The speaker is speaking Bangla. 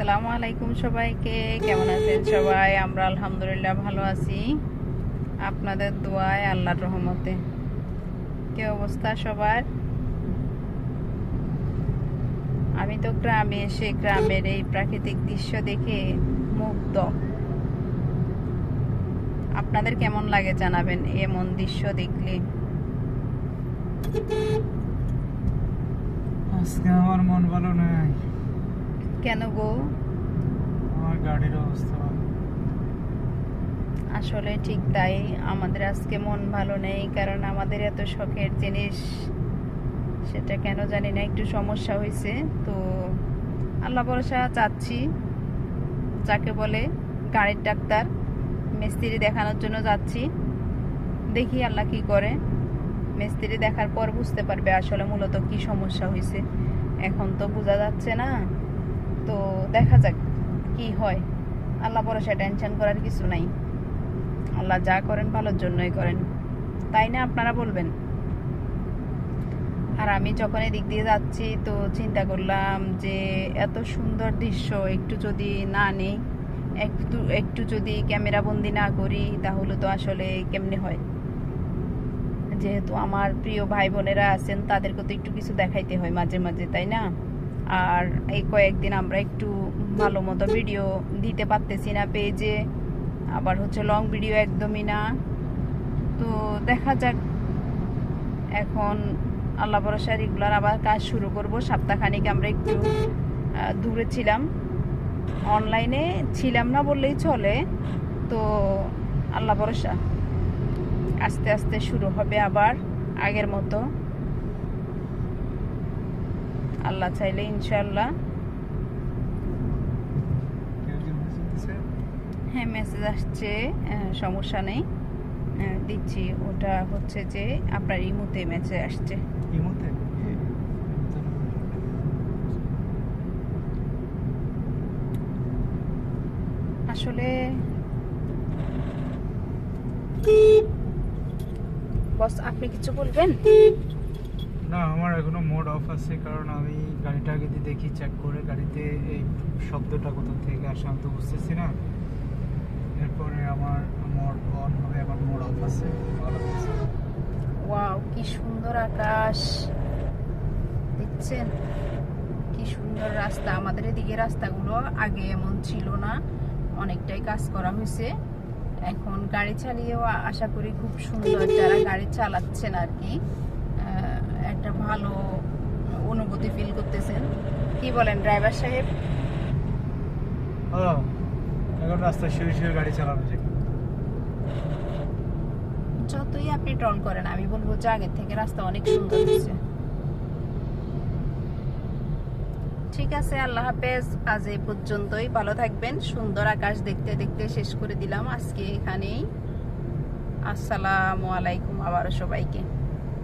আসসালামু আলাইকুম সবাইকে। কেমন আছেন সবাই? আমরা আলহামদুলিল্লাহ ভালো আছি। আপনাদের দোয়ায় আল্লাহর রহমতে। কি অবস্থা সবার? আমি তো গ্রামে এসে গ্রামের এই প্রাকৃতিক দৃশ্য দেখে মুগ্ধ। আপনাদের কেমন লাগে জানাবেন এমন দৃশ্য দেখলে? আজকে আমার মন ভালো নাই। কেন গো? আমার গাড়ির অবস্থা আসলে ঠিক তাই। আমাদের আজকে মন ভালো নেই কারণ আমাদের এত শখের জিনিস। সেটা কেন জানি না একটু সমস্যা হয়েছে তো আল্লাহ ভরসা চাচ্ছি যাকে বলে গাড়ির ডাক্তার মিস্ত্রি দেখানোর জন্য যাচ্ছি। দেখি আল্লাহ কি করে। মিস্ত্রি দেখার পর বুঝতে পারবে আসলে মূলত কি সমস্যা হয়েছে এখন তো বোঝা যাচ্ছে না। তো দেখা যাক কি হয়। আল্লাহ ভরসা টেনশন করার কিছু নাই। আল্লাহ যা করেন ভালোর জন্যই করেন। তাই না আপনারা বলবেন? আর আমি যখন এদিক দিয়ে যাচ্ছি তো চিন্তা করলাম যে এত সুন্দর দৃশ্য, একটু যদি না নেই, একটু একটু যদি ক্যামেরা বন্দি না করি, তাহলে তো আসলে কেমনে হয়? যেহেতু আমার প্রিয় ভাই বোনেরা আছেন, তাদেরকে তো একটু কিছু দেখাইতে হয় মাঝে মাঝে, তাই না? আর এই কয়েকদিন আমরা একটু ভালো মতো ভিডিও দিতে পারতেছি না পেজে আবার হচ্ছে লং ভিডিও একদমই না। তো দেখা যাক। এখন আল্লাহ ভরসা রেগুলার আবার কাজ শুরু করব। সপ্তাহখানিক আমরা একটু দূরে ছিলাম। অনলাইনে ছিলাম না বললেই চলে। তো আল্লাহ ভরসা। আস্তে আস্তে শুরু হবে আবার আগের মতো। আল্লাহ চাইলে ইনশাল্লাহ? হ্যাঁ মেসেজ আসছে সমস্যা নেই। দিচ্ছি। ওটা হচ্ছে যে আপনার ইমুতে মেসেজ আসছে। ইমোতে? আসলে বস আপনি কিছু বলবেন? না, আমার এখনও মোড অফ আছে, কারণ আমি গাড়িটা আগে দেখি চেক করে গাড়িতে এই শব্দটা কোথা থেকে আসে, আমি তো বুঝতেছি না। এরপরে আমার মোড অন হবে আমার মোড অফ আছে। ওয়াও কি সুন্দর আকাশ। দেখছেন? কি সুন্দর রাস্তা। আমাদের এদিকে রাস্তাগুলো আগে এমন ছিল না। অনেকটাই কাজ করা হয়েছে। এখন গাড়ি চালিয়েও আশা করি খুব সুন্দর যারা গাড়ি চালাচ্ছেন আর কি। একটা ভালো অনুভূতি ফিল করতেছেন। কি বলেন ড্রাইভার সাহেব? ও এখন রাস্তায় শুয়ে শুয়ে গাড়ি চালানো যায়। যতই আপনি ট্রল করেন আমি বলব যে আগের থেকে রাস্তা অনেক সুন্দর হয়েছে। ঠিক আছে আল্লাহ হাফেজ আজ এই পর্যন্তই। ভালো থাকবেন সুন্দর আকাশ দেখতে দেখতে শেষ করে দিলাম আজকে এখানেই। আসসালামু আলাইকুম আবারও সবাইকে।